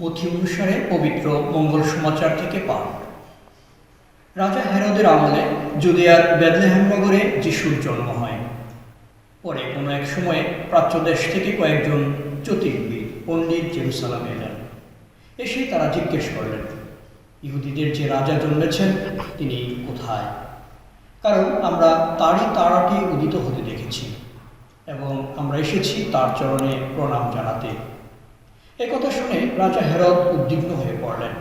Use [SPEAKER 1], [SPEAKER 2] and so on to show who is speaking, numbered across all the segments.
[SPEAKER 1] মথি অনুসারে পবিত্র মঙ্গল সমাচার থেকে পান। রাজা হেরোদের আমলে জুদিয়ার বেদলেহেম নগরে যিশুর জন্ম হয়। পরে কোনো এক সময়ে প্রাচ্যদেশ থেকে কয়েকজন জ্যোতির্বিদ পণ্ডিত জেরুসালামে এলেন। এসে তারা জিজ্ঞেস করলেন, ইহুদিদের যে রাজা জন্মেছেন, তিনি কোথায়? কারণ আমরা তারই তারাটি উদিত হতে দেখেছি এবং আমরা এসেছি তার চরণে প্রণাম জানাতে। একথা শুনে রাজা হেরদ উদ্বিগ্ন হয়ে পড়লেন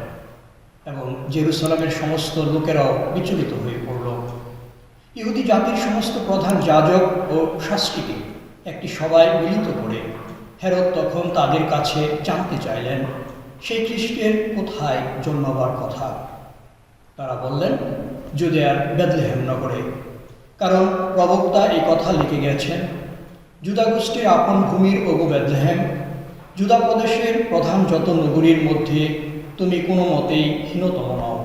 [SPEAKER 1] এবং জেরুসালামের সমস্ত লোকেরাও বিচলিত হয়ে পড়ল। ইহুদি জাতির সমস্ত প্রধান যাজক ও শাস্ত্রীকে একটি সভায় মিলিত করে হেরদ তখন তাদের কাছে জানতে চাইলেন, সেই খ্রিস্টের কোথায় জন্মাবার কথা? তারা বললেন জুদেয়ার বেদলেহেম নগরে। কারণ প্রবক্তা এই কথা লিখে গেছেন জুদাগোষ্ঠীর আপন ভূমির ওগো বেদলেহেম জুদা প্রদেশের প্রধান যত নগরীর মধ্যে তুমি কোনো মতেই হীনতম নও,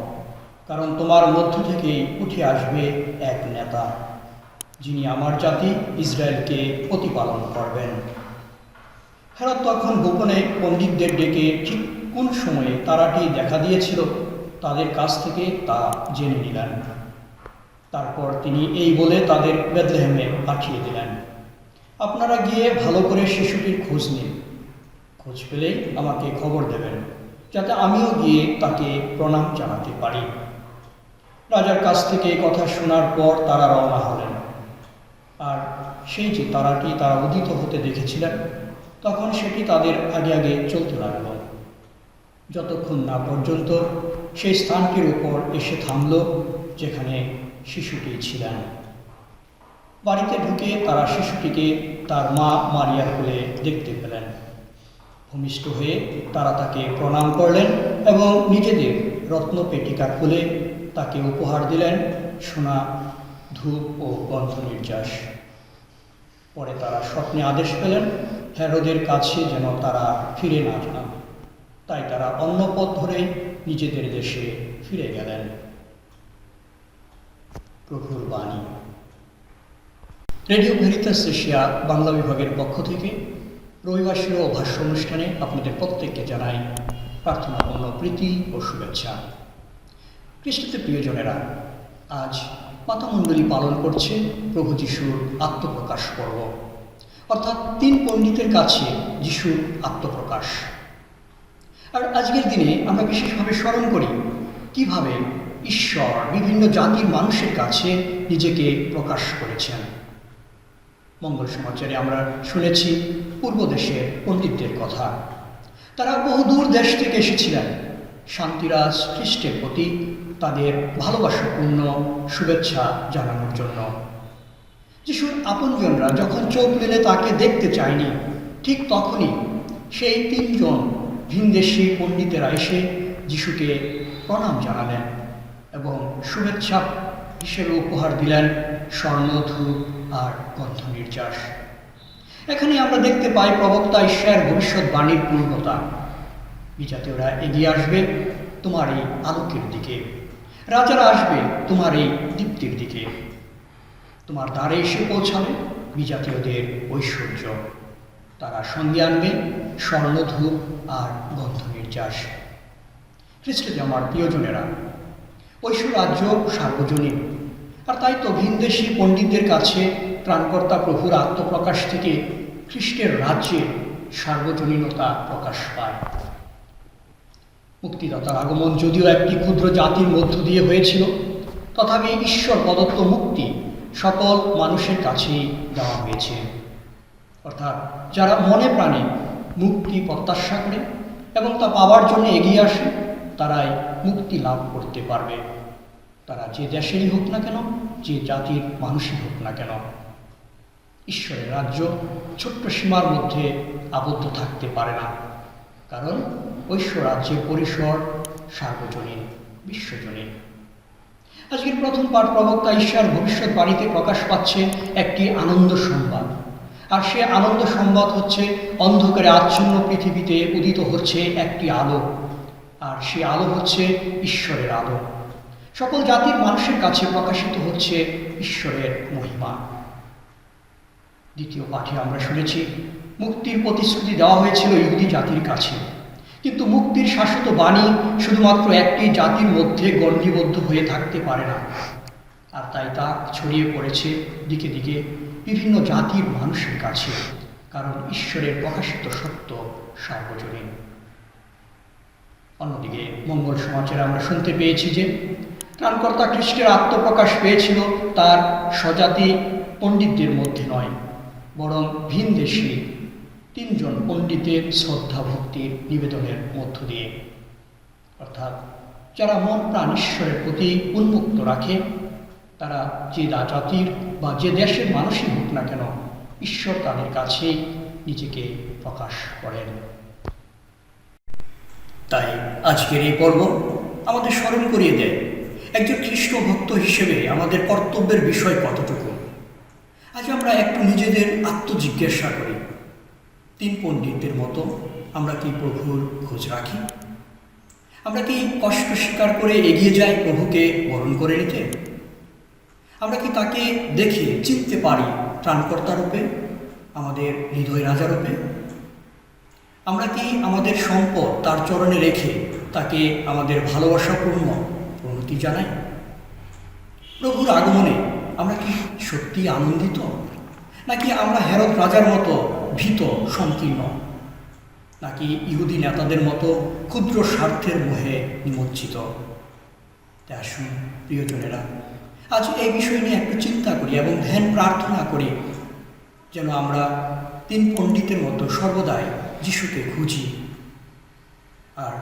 [SPEAKER 1] কারণ তোমার মধ্য থেকেই উঠে আসবে এক নেতা, যিনি আমার জাতি ইসরায়েলকে প্রতিপালন করবেন। হেরত তখন গোপনে পণ্ডিতদের ডেকে ঠিক কোন সময়ে তারাটি দেখা দিয়েছিল, তাদের কাছ থেকে তা জেনে নিলেন। তারপর তিনি এই বলে তাদের বেদলেহেমে পাঠিয়ে দিলেন। আপনারা গিয়ে ভালো করে শিশুটির খোঁজ নিন। খোঁজ পেলেই আমাকে খবর দেবেন, যাতে আমিও গিয়ে তাকে প্রণাম জানাতে পারি। রাজার কাছ থেকে কথা শোনার পর তারা রওনা হলেন। আর সেই যে তারাটি তারা উদিত হতে দেখেছিলেন, তখন সেটি তাদের আগে আগে চলতে লাগল। যতক্ষণ না পর্যন্ত সেই স্থানটির উপর এসে থামল, যেখানে শিশুটি ছিলেন। বাড়িতে ঢুকে তারা শিশুটিকে তার মা মারিয়া কোলে দেখতে পেলেন। ভূমিষ্ঠ হয়ে তারা তাকে প্রণাম করলেন এবং নিজেদের রত্ন পেটিকা খুলে তাকে উপহার দিলেন। সোনা, ধূপ ও গন্ধ নির্যাস পরে তারা স্বপ্নে আদেশ পেলেন, হেরোদের কাছে যেন তারা ফিরে না যান। তাই তারা অন্য পথ ধরে নিজেদের দেশে ফিরে গেলেন। প্রভুর বাণী। রেডিও ভেরিতাস এশিয়া বাংলা বিভাগের পক্ষ থেকে ও ভাষ্য অনুষ্ঠানে আপনাদের প্রত্যেককে জানাই প্রার্থনাপূর্ণ প্রীতি ও শুভেচ্ছা। খ্রিস্টতে প্রিয়জনেরা, আজ মাতামণ্ডলী পালন করছে প্রভু যিশুর আত্মপ্রকাশ পর্ব। অর্থাৎ তিন পণ্ডিতের কাছে যিশুর আত্মপ্রকাশ। আর আজকের দিনে আমরা বিশেষভাবে স্মরণ করি কীভাবে ঈশ্বর বিভিন্ন জাতির মানুষের কাছে নিজেকে প্রকাশ করেছেন। মঙ্গল সমাচারে আমরা শুনেছি পূর্ব দেশের পণ্ডিতদের কথা। তারা বহু দূর দেশ থেকে এসেছিলেন। শান্তিরাজ খ্রিস্টের প্রতি তাদের ভালোবাসাপূর্ণ শুভেচ্ছা জানানোর জন্য। যিশুর আপনজনরা যখন চোখ মেলে তাকে দেখতে চায়নি, ঠিক তখনই সেই তিনজন ভিনদেশি পণ্ডিতেরা এসে যিশুকে প্রণাম জানালেন এবং শুভেচ্ছা হিসেবে উপহার দিলেন স্বর্ণ ধূপ আর গন্ধ নির্যাস। এখানে আমরা দেখতে পাই প্রবক্তা ঈশ্বরের ভবিষ্যৎবাণীর পূর্ণতা। বিজাতীয়রা এগিয়ে আসবে তোমার এই আলোকের দিকে। রাজারা আসবে তোমার এই দীপ্তির দিকে। তোমার দ্বারে এসে পৌঁছাবে বিজাতীয়দের ঐশ্বর্য। তারা সঙ্গে আনবে স্বর্ণধূপ আর গন্ধ নির্যাস। খ্রিস্টে আমার প্রিয়জনেরা ঐশ্বর রাজ্য সার্বজনীন। আর তাই তো ভিনদেশী পণ্ডিতদের কাছে প্রাণকর্তা প্রভুর আত্মপ্রকাশ থেকে খ্রিস্টের রাজ্যের সার্বজনীনতা প্রকাশ পায়। মুক্তিদাতার আগমন যদিও একটি ক্ষুদ্র জাতির মধ্য দিয়ে হয়েছিল, তথাপি ঈশ্বর প্রদত্ত মুক্তি সকল মানুষের কাছেই দেওয়া হয়েছে। অর্থাৎ যারা মনে প্রাণে মুক্তি প্রত্যাশা করে এবং তা পাওয়ার জন্য এগিয়ে আসে, তারাই মুক্তি লাভ করতে পারবে। তারা যে দেশেরই হোক না কেন, যে জাতির মানুষই হোক না কেন। ঈশ্বরের রাজ্য ছোট্ট সীমার মধ্যে আবদ্ধ থাকতে পারে না। কারণ ঐশ্বর রাজ্যের পরিসর সার্বজনীন, বিশ্বজনীন। আজকের প্রথম পাঠ প্রবক্তা ঈশ্বর ভবিষ্যৎবাণীতে প্রকাশ পাচ্ছে একটি আনন্দ সংবাদ। আর সে আনন্দ সংবাদ হচ্ছে অন্ধকারে আচ্ছন্ন পৃথিবীতে উদিত হচ্ছে একটি আলো। আর সে আলো হচ্ছে ঈশ্বরের আলো। সকল জাতির মানুষের কাছে প্রকাশিত হচ্ছে ঈশ্বরের মহিমা। দ্বিতীয় পাঠে আমরা শুনেছি, মুক্তির প্রতিশ্রুতি দেওয়া হয়েছিল ইহুদি জাতির কাছে। কিন্তু মুক্তির শাশ্বত বাণী শুধুমাত্র একটি জাতির মধ্যে গণ্ডিবদ্ধ হয়ে থাকতে পারে না। আর তাই তা ছড়িয়ে পড়েছে দিকে দিকে বিভিন্ন জাতির মানুষের কাছে, কারণ ঈশ্বরের প্রকাশিত সত্য সার্বজনীন। অন্যদিকে মঙ্গল সমাচারে আমরা শুনতে পেয়েছি যে ত্রাণকর্তা খ্রিস্টের আত্মপ্রকাশ পেয়েছিল তার স্বজাতি পণ্ডিতদের মধ্যে নয়, বরং ভিন দেশে তিনজন পণ্ডিতের শ্রদ্ধা ভক্তির নিবেদনের মধ্য দিয়ে। অর্থাৎ যারা মন প্রাণ ঈশ্বরের প্রতি উন্মুক্ত রাখে, তারা যে জাতির বা যে দেশের মানুষই হোক না কেন, ঈশ্বর তাদের কাছেই নিজেকে প্রকাশ করেন। তাই আজকের এই পর্ব আমাদের স্মরণ করিয়ে দেয়। একজন খ্রিস্ট ভক্ত হিসেবে আমাদের কর্তব্যের বিষয় কতটুকু? আজ আমরা একটু নিজেদের আত্মজিজ্ঞাসা করি। তিন পণ্ডিতদের মতো আমরা কি প্রভুর খোঁজ রাখি? আমরা কি কষ্ট স্বীকার করে এগিয়ে যাই প্রভুকে বরণ করে নিতে? আমরা কি তাকে দেখে চিনতে পারি ত্রাণকর্তা রূপে, আমাদের হৃদয় রাজা রূপে? আমরা কি আমাদের সম্পদ তার চরণে রেখে তাকে আমাদের ভালোবাসাপূর্ণ প্রণতি জানাই? প্রভুর আগমনে আমরা কি সত্যি আনন্দিত? নাকি আমরা হেরত রাজার মতো ভীত, সংকীর্ণ? নাকি ইহুদি নেতাদের মতো ক্ষুদ্র স্বার্থের মোহে নিমজ্জিত? আসুন, প্রিয়জনেরা, আজ এই বিষয় নিয়ে একটু চিন্তা করি এবং ধ্যান প্রার্থনা করি, যেন আমরা তিন পণ্ডিতের মতো সর্বদাই যিশুকে খুঁজি। আর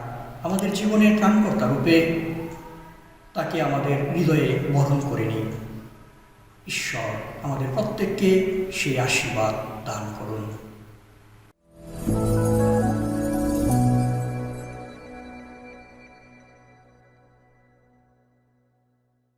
[SPEAKER 1] আমাদের জীবনের ত্রাণকর্তা রূপে তাকে আমাদের হৃদয়ে বরণ করে নিন। ঈশ্বর আমাদের প্রত্যেককে সেই আশীর্বাদ দান করুন।